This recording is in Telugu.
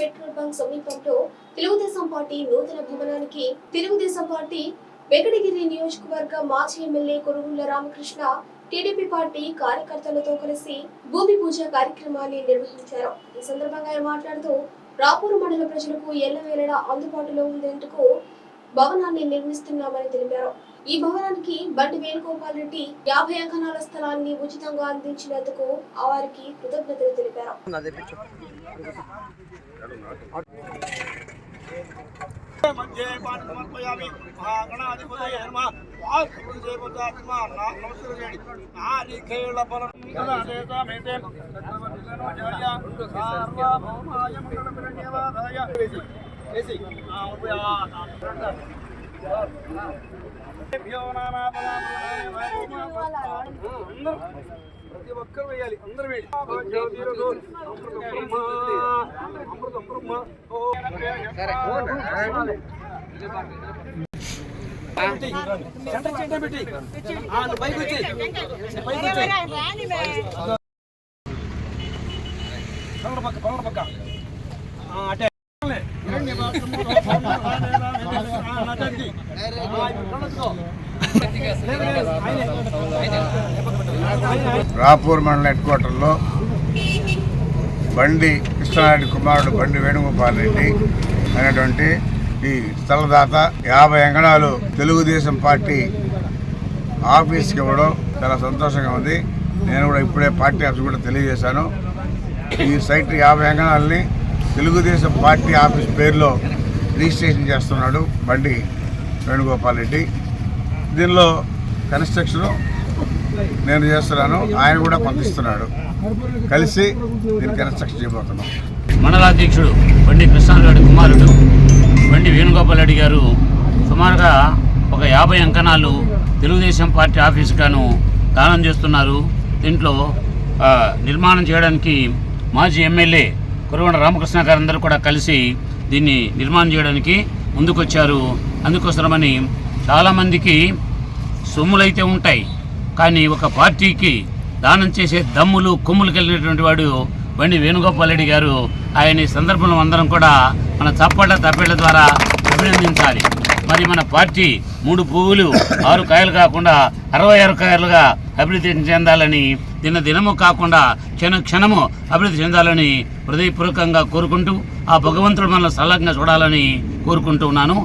పెట్రోల్ బంక్ సమీపంలో తెలుగుదేశం పార్టీ నూతన భవనానికి తెలుగుదేశం పార్టీ వెంకటగిరి నియోజకవర్గ మాజీ MLA Korugulla Ramakrishna TDP party కార్యకర్తలతో కలిసి భూమి పూజ కార్యక్రమాన్ని నిర్వహించారు. ఈ సందర్భంగా ఆయన మాట్లాడుతూ రాపూరు మండల ప్రజలకు ఎల్లవేళలా అందుబాటులో ఉండేందుకు భవనాన్ని నిర్మిస్తున్నామని తెలిపారు. ఈ భవనానికి బండి వేణుగోపాల్ రెడ్డి యాభై ఎకరాల స్థలాన్ని ఉచితంగా అందించినందుకు వారికి కృతజ్ఞతలు తెలిపారు. మధ్యే పాఠం సమర్పయామి మహాగణాధిపతయ నమ వాసుదేవతాత్మ నమస్కరించండి నారికేళ బలం కళాదేశమేతే సర్వజనోజాయ సార్వభౌమాయ మంగళప్రణ్యవాదాయ వేయాలి. అందరూ వేయాలి. అమృతం పక్క పక్క అటే రాపూర్ మండల హెడ్ క్వార్టర్లో బండి కృష్ణారెడ్డి కుమారుడు బండి వేణుగోపాల్ రెడ్డి అనేటువంటి ఈ స్థలదాత యాభై అంగణాలు తెలుగుదేశం పార్టీ ఆఫీస్కి ఇవ్వడం చాలా సంతోషంగా ఉంది. నేను కూడా ఇప్పుడే పార్టీ ఆఫీస్ కూడా తెలియజేశాను. ఈ సైట్ యాభై అంగణాలని తెలుగుదేశం పార్టీ ఆఫీస్ పేరులో రిజిస్ట్రేషన్ చేస్తున్నాడు బండి వేణుగోపాల్ రెడ్డి. దీనిలో కన్స్ట్రక్షన్ నేను చేస్తున్నాను. ఆయన కూడా పంపిస్తున్నాడు కలిసి దీనికి కన్స్ట్రక్షన్ చేయబోతున్నాం. మండలాధ్యక్షుడు బండి కృష్ణారెడ్డి కుమారుడు బండి వేణుగోపాల్ రెడ్డి గారు సుమారుగా ఒక యాభై అంకణాలు తెలుగుదేశం పార్టీ ఆఫీస్ గాను దానం చేస్తున్నారు. దీంట్లో నిర్మాణం చేయడానికి మాజీ ఎమ్మెల్యే కురవణ రామకృష్ణ గారందరూ కూడా కలిసి దీన్ని నిర్మాణం చేయడానికి ముందుకొచ్చారు. అందుకోసమని చాలామందికి సొమ్ములైతే ఉంటాయి. కానీ ఒక పార్టీకి దానం చేసే దమ్ములు కొమ్ములు కలిగినటువంటి వాడు బండి వేణుగోపాల్ రెడ్డి గారు. ఆయన ఈ సందర్భంలో అందరం కూడా మన చప్పట్ల తప్పేళ్ళ ద్వారా అభినందించాలి. మరి మన పార్టీ మూడు పువ్వులు ఆరు కాయలు కాకుండా అరవై ఆరు కాయలుగా అభివృద్ధి చెందాలని దిన దినము కాకుండా క్షణ క్షణము అభివృద్ధి చెందాలని హృదయపూర్వకంగా కోరుకుంటూ ఆ భగవంతుడు మనల్ని సల్లంగా చూడాలని కోరుకుంటూ ఉన్నాను.